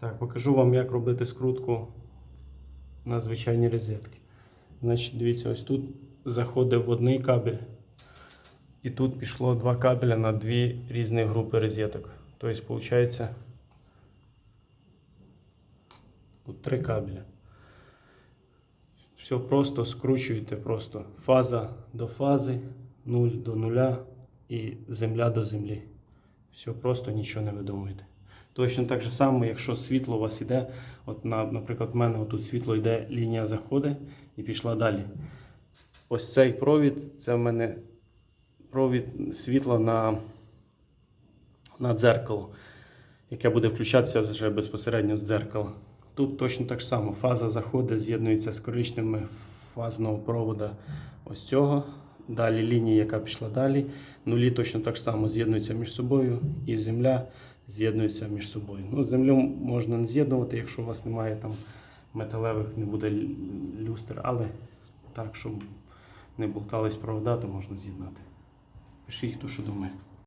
Так, покажу вам, як робити скрутку на звичайні розетки. Значить, дивіться, ось тут заходив в одний кабель. І тут пішло два кабеля на дві різні групи розеток. Тобто, виходить, тут три кабеля. Все просто скручуєте просто фаза до фази, 0 до нуля і земля до землі. Все просто нічого не видумуєте. Точно так же само, якщо світло у вас йде, от на, наприклад, в мене тут світло йде, лінія заходить і пішла далі. Ось цей провід, це в мене провід світла на, на дзеркало, яке буде включатися вже безпосередньо з дзеркала. Тут точно так само. Фаза заходить, з'єднується з коричневими фазного провода ось цього. Далі лінія, яка пішла далі. Нулі точно так само з'єднуються між собою, і земля з'єднується між собою. Ну, землю можна не з'єднувати, якщо у вас немає там металевих, не буде лю- люстр, але так, щоб не болтались провода, то можна з'єднати. Пишіть, хто що думає.